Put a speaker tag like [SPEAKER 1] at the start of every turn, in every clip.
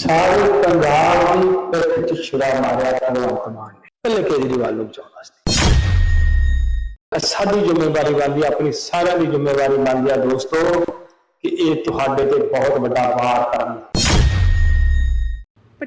[SPEAKER 1] ਸਾਰੇ ਪੰਜਾਬ ਦੀ ਪਿੱਠ 'ਚ ਛੁਰਾ ਮਾਰਿਆ ਭਗਵੰਤ ਮਾਨ ਨੇ। ਪਹਿਲੇ ਕੇਜਰੀਵਾਲ ਨੂੰ ਬਚਾਉਣ ਵਾਸਤੇ। ਸਾਡੀ ਜ਼ਿੰਮੇਵਾਰੀ ਬਣਦੀ ਆਪਣੀ ਸਾਰਿਆਂ ਦੀ ਜ਼ਿੰਮੇਵਾਰੀ ਬਣਦੀ ਆ ਦੋਸਤੋ, ਕਿ ਇਹ ਤੁਹਾਡੇ ਤੇ ਬਹੁਤ ਵੱਡਾ ਵਾਰ ਕਰਨ।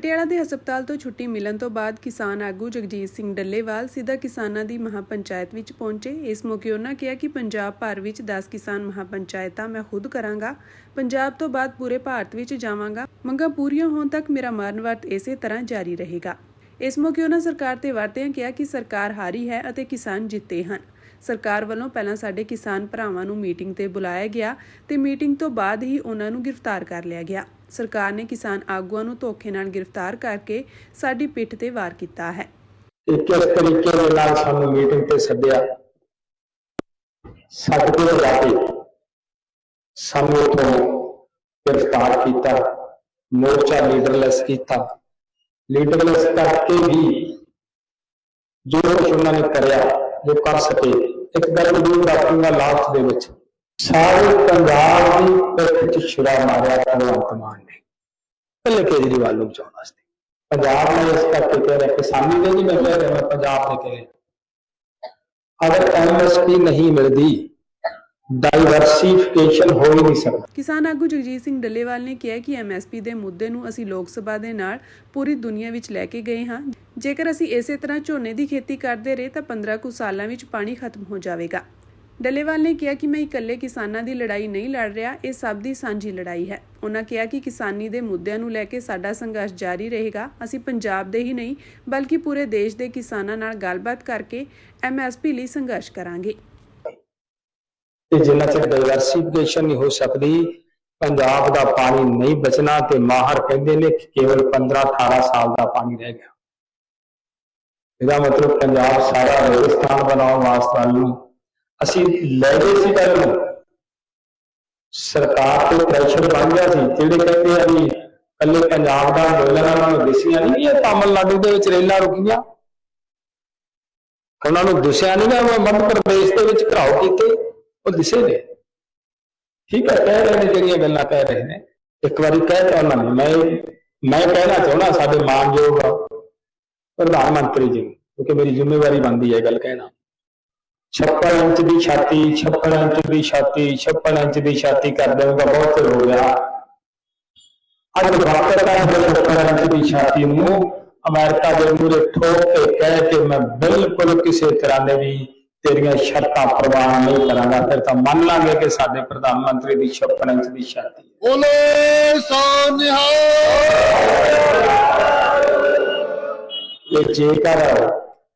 [SPEAKER 2] ਪਟਿਆਲਾ ਦੇ ਹਸਪਤਾਲ ਤੋਂ ਛੁੱਟੀ ਮਿਲਣ ਤੋਂ ਬਾਅਦ ਕਿਸਾਨ ਆਗੂ ਜਗਜੀਤ ਸਿੰਘ ਡੱਲੇਵਾਲ ਸਿੱਧਾ ਕਿਸਾਨਾਂ ਦੀ ਮਹਾਪੰਚਾਇਤ ਵਿੱਚ ਪਹੁੰਚੇ। ਇਸ ਮੌਕੇ ਉਹਨਾਂ ਕਿਹਾ ਕਿ ਪੰਜਾਬ ਭਰ ਵਿੱਚ 10 ਕਿਸਾਨ ਮਹਾਪੰਚਾਇਤਾਂ ਮੈਂ ਖੁਦ ਕਰਾਂਗਾ, ਪੰਜਾਬ ਤੋਂ ਬਾਅਦ ਪੂਰੇ ਭਾਰਤ ਵਿੱਚ ਜਾਵਾਂਗਾ। ਮੰਗਾਂ ਪੂਰੀਆਂ ਹੋਣ ਤੱਕ ਮੇਰਾ ਮਰਨ ਵਰਤ ਇਸੇ ਤਰ੍ਹਾਂ ਜਾਰੀ ਰਹੇਗਾ। ਇਸ ਮੌਕੇ ਉਹਨਾਂ ਸਰਕਾਰ ਤੇ ਵਰਤਿਆਂ ਕਿਹਾ ਕਿ ਸਰਕਾਰ ਹਾਰੀ ਹੈ ਅਤੇ ਕਿਸਾਨ ਜਿੱਤੇ ਹਨ। ਸਰਕਾਰ ਵੱਲੋਂ ਪਹਿਲਾਂ ਸਾਡੇ ਕਿਸਾਨ ਭਰਾਵਾਂ ਨੂੰ ਮੀਟਿੰਗ ਤੇ ਬੁਲਾਇਆ ਗਿਆ ਤੇ ਮੀਟਿੰਗ ਤੋਂ ਬਾਅਦ ਹੀ ਉਹਨਾਂ ਨੂੰ ਗ੍ਰਿਫਤਾਰ ਕਰ ਲਿਆ ਗਿਆ। ਸਰਕਾਰ ਨੇ ਕਿਸਾਨ ਆਗੂਆਂ ਨੂੰ ਧੋਖੇ ਨਾਲ ਗ੍ਰਿਫਤਾਰ ਕਰਕੇ ਸਾਡੀ ਪਿੱਠ ਤੇ ਵਾਰ ਕੀਤਾ ਹੈ।
[SPEAKER 1] ਕਿਸ ਤਰੀਕੇ ਦੇ ਨਾਲ ਸਾਨੂੰ ਮੀਟਿੰਗ ਤੇ ਸੱਦਿਆ? ਸਾਡੇ ਕੋਲ ਸਾਨੂੰ ਤੋਂ ਗ੍ਰਿਫਤਾਰ ਕੀਤਾ, ਮੋਰਚਾ ਲੀਡਰਲੈਸ ਕੀਤਾ। ਲੀਡਰਲੈਸ ਕਰਕੇ ਵੀ ਜੋ ਕੁਛ ਉਹਨਾਂ ਨੇ ਕਰਿਆ, ਜੋ ਕਰ ਸਕੇ ਇੱਕ ਗੱਲ ਜ਼ਰੂਰ ਰੱਖੂੰਗਾ ਲਾਸਟ ਦੇ ਵਿੱਚ। ਸਾਰੇ ਪੰਜਾਬ ਦੀ ਪਿੱਠ 'ਚ ਛੁਰਾ ਮਾਰਿਆ ਭਗਵੰਤ ਮਾਨ ਨੇ। ਪਹਿਲੇ ਕੇਜਰੀਵਾਲ ਨੂੰ ਬਚਾਉਣ ਵਾਸਤੇ। ਪੰਜਾਬ ਨੇ ਇਸ ਕਰਕੇ ਕਹਿ ਰਿਹਾ ਕਿਸਾਨੀ ਦੇ ਨਹੀਂ ਮੈਂ ਕਹਿ ਰਿਹਾ ਮੈਂ ਪੰਜਾਬ ਦੇ ਕਹਿ ਰਿਹਾ। ਅਗਰ ਐਮਐਸਪੀ ਨਹੀਂ ਮਿਲਦੀ ਡਾਈਵਰਸਿਫਿਕੇਸ਼ਨ ਹੋ ਹੀ ਨਹੀਂ ਸਕਦਾ।
[SPEAKER 2] ਕਿਸਾਨ ਆਗੂ ਜਗਜੀਤ ਸਿੰਘ ਡੱਲੇਵਾਲ ਨੇ ਕਿਹਾ ਕਿ ਐਮਐਸਪੀ ਦੇ ਮੁੱਦੇ ਨੂੰ ਅਸੀਂ ਲੋਕ ਸਭਾ ਦੇ ਨਾਲ ਪੂਰੀ ਦੁਨੀਆ ਵਿੱਚ ਲੈ ਕੇ ਗਏ ਹਾਂ। ਜੇਕਰ ਅਸੀਂ ਇਸੇ ਤਰ੍ਹਾਂ ਝੋਨੇ ਦੀ ਖੇਤੀ ਕਰਦੇ ਰਹੇ ਤਾਂ 15 ਕੁ ਸਾਲਾਂ ਵਿੱਚ ਪਾਣੀ ਖਤਮ ਹੋ ਜਾਵੇਗਾ। ਡੱਲੇਵਾਲ ਨੇ ਕਿਹਾ ਕਿ ਮੈਂ ਇਕੱਲੇ ਕਿਸਾਨਾਂ ਦੀ ਲੜਾਈ ਨਹੀਂ ਲੜ ਰਿਹਾ, ਇਹ ਸਭ ਦੀ ਸਾਂਝੀ ਲੜਾਈ ਹੈ। ਉਹਨਾਂ ਕਿਹਾ ਕਿ ਕਿਸਾਨੀ ਦੇ ਮੁੱਦਿਆਂ ਨੂੰ ਲੈ ਕੇ ਸਾਡਾ ਸੰਘਰਸ਼ ਜਾਰੀ ਰਹੇਗਾ। ਅਸੀਂ ਪੰਜਾਬ ਦੇ ਹੀ ਨਹੀਂ, ਬਲਕਿ ਪੂਰੇ ਦੇਸ਼ ਦੇ ਕਿਸਾਨਾਂ ਨਾਲ ਗੱਲਬਾਤ ਕਰਕੇ ਐਮਐਸਪੀ ਲਈ ਸੰਘਰਸ਼ ਕਰਾਂਗੇ।
[SPEAKER 1] ਤੇ ਜਿੰਨਾ ਚਿਰ ਡਾਈਵਰਸਿਫਿਕੇਸ਼ਨ ਨਹੀਂ ਹੋ ਸਕਦੀ, ਪੰਜਾਬ ਦਾ ਪਾਣੀ ਨਹੀਂ ਬਚਣਾ ਤੇ ਮਾਹਰ ਕਹਿੰਦੇ ਨੇ ਕਿ ਕੇਵਲ 15 18 ਸਾਲ ਦਾ ਪਾਣੀ ਰਹਿ ਗਿਆ। ਇਹਦਾ ਮਤਲਬ ਪੰਜਾਬ ਸਾਰਾ ਰੇਗਿਸਤਾਨ ਬਣਾਉਣ ਵਾਸਤੇ ਨੂੰ ਅਸੀਂ ਲੈ ਗਏ ਸੀ ਗੱਲ ਨੂੰ ਸਰਕਾਰ ਤੇ ਪ੍ਰੈਸ਼ਰ ਬਣ ਗਿਆ ਸੀ, ਜਿਹੜੇ ਕਹਿੰਦੇ ਆ ਵੀ ਕੱਲੇ ਪੰਜਾਬ ਦਾ ਅੰਦੋਲਨ ਨੂੰ ਦਿਸੀਆਂ ਨਹੀਂ ਇਹ ਤਾਮਿਲਨਾਡੂ ਦੇ ਵਿੱਚ ਰੇਲਾਂ ਰੁਕੀਆਂ। ਉਹਨਾਂ ਨੂੰ ਦਿਸਿਆ ਨਹੀਂ ਨਾ ਉਹ ਮੱਧ ਪ੍ਰਦੇਸ਼ ਦੇ ਵਿੱਚ ਘਰਾਓ ਕੀਤੇ। ਉਹ ਦਿਸੇ ਨੇ। ਠੀਕ ਹੈ, ਕਹਿ ਰਹੇ ਨੇ ਜਿਹੜੀਆਂ ਗੱਲਾਂ ਕਹਿ ਰਹੇ ਨੇ। ਇੱਕ ਵਾਰੀ ਕਹਿ ਤਾ ਉਹਨਾਂ ਨੇ, ਮੈਂ ਮੈਂ ਕਹਿਣਾ ਚਾਹੁੰਦਾ ਸਾਡੇ ਮਾਨਯੋਗ ਪ੍ਰਧਾਨ ਮੰਤਰੀ ਜੀ, ਕਿਉਂਕਿ ਮੇਰੀ ਜ਼ਿੰਮੇਵਾਰੀ ਬਣਦੀ ਹੈ ਗੱਲ ਕਹਿਣਾ। 56 ਇੰਚ ਦੀ ਛਾਤੀ 56 ਇੰਚ ਦੀ ਛਾਤੀ 56 ਇੰਚ ਦੀ ਛਾਤੀ ਕਰ ਦੇਵਾਂਗਾ ਬਹੁਤ ਚਿਰ ਹੋ ਗਿਆ। ਅੱਜ ਵਾਪਰ ਦਾ 56 ਇੰਚ ਦੀ ਛਾਤੀ ਨੂੰ ਅਮਰੀਕਾ ਦੇ ਮੂਹਰੇ ਠੋਕ ਕੇ ਕਹਿ ਕੇ ਮੈਂ ਬਿਲਕੁਲ ਕਿਸੇ ਤਰ੍ਹਾਂ ਦੇ ਵੀ ਤੇਰੀਆਂ ਸ਼ਰਤਾਂ ਪ੍ਰਵਾਨ ਨਹੀਂ ਕਰਾਂਗਾ ਫਿਰ ਤਾਂ ਮੰਨ ਲਾਂਗੇ ਕਿ ਸਾਡੇ ਪ੍ਰਧਾਨ ਮੰਤਰੀ ਦੀ 56 ਇੰਚ ਦੀ ਛਾਤੀ ਹੈ
[SPEAKER 3] ਬੋਲੇ ਸੋਨਿਹਾਲ
[SPEAKER 1] ਇਹ ਜੇਕਰ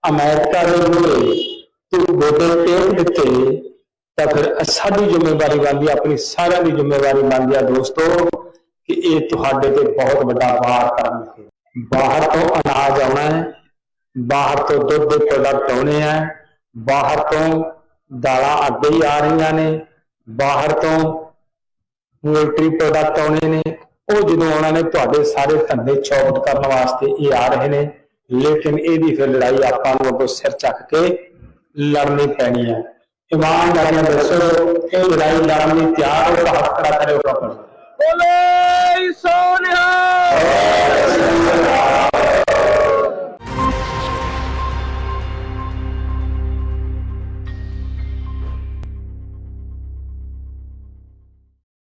[SPEAKER 1] ਅਮਰੀਕਾ ਦੇ ਮੂਹਰੇ ਤੂੰ ਗੋਡੇ ਟੇਕ ਦਿੱਤੇ ਤਾਂ ਫਿਰ ਸਾਡੀ ਜ਼ਿੰਮੇਵਾਰੀ ਬਣਦੀ ਹੈ, ਆਪਣੀ ਸਾਰਿਆਂ ਦੀ ਜ਼ਿੰਮੇਵਾਰੀ ਬਣਦੀ ਹੈ ਦੋਸਤੋ ਕਿ ਇਹ ਤੁਹਾਡੇ ਤੇ ਬਹੁਤ ਵੱਡਾ ਵਾਰ ਕਰਨਗੇ ਬਾਹਰ ਤੋਂ ਅਨਾਜ ਆਉਣਾ ਹੈ ਬਾਹਰ ਤੋਂ ਦੁੱਧ ਦੇ ਪ੍ਰੋਡਕਟ ਆਉਣੇ ਆ ਬਾਹਰ ਤੋਂ ਦਾਲਾਂ ਅੱਗੇ ਹੀ ਆ ਰਹੀਆਂ ਨੇ, ਬਾਹਰ ਤੋਂ ਪੋਲਟਰੀ ਪ੍ਰੋਡਕਟ ਆਉਣੇ ਨੇ, ਉਹ ਜਦੋਂ ਉਹਨਾਂ ਨੇ ਤੁਹਾਡੇ ਸਾਰੇ ਧੰਦੇ ਚੌਪਟ ਕਰਨ ਵਾਸਤੇ ਇਹ ਆ ਰਹੇ ਨੇ, ਲੇਕਿਨ ਇਹਦੀ ਫਿਰ ਲੜਾਈ ਆਪਾਂ ਨੂੰ ਅੱਗੋਂ ਸਿਰ ਚੱਕ ਕੇ ਲੜਨੀ ਪੈਣੀ ਹੈ। ਇਮਾਨਦਾਰੀ ਨਾਲ ਦੱਸੋ, ਇਹ ਲੜਾਈ ਲੜਨ ਲਈ ਤਿਆਰ ਹੋ ਤਾਂ ਹੱਥ ਖੜਾ ਕਰਿਓ ਕਾਪੜ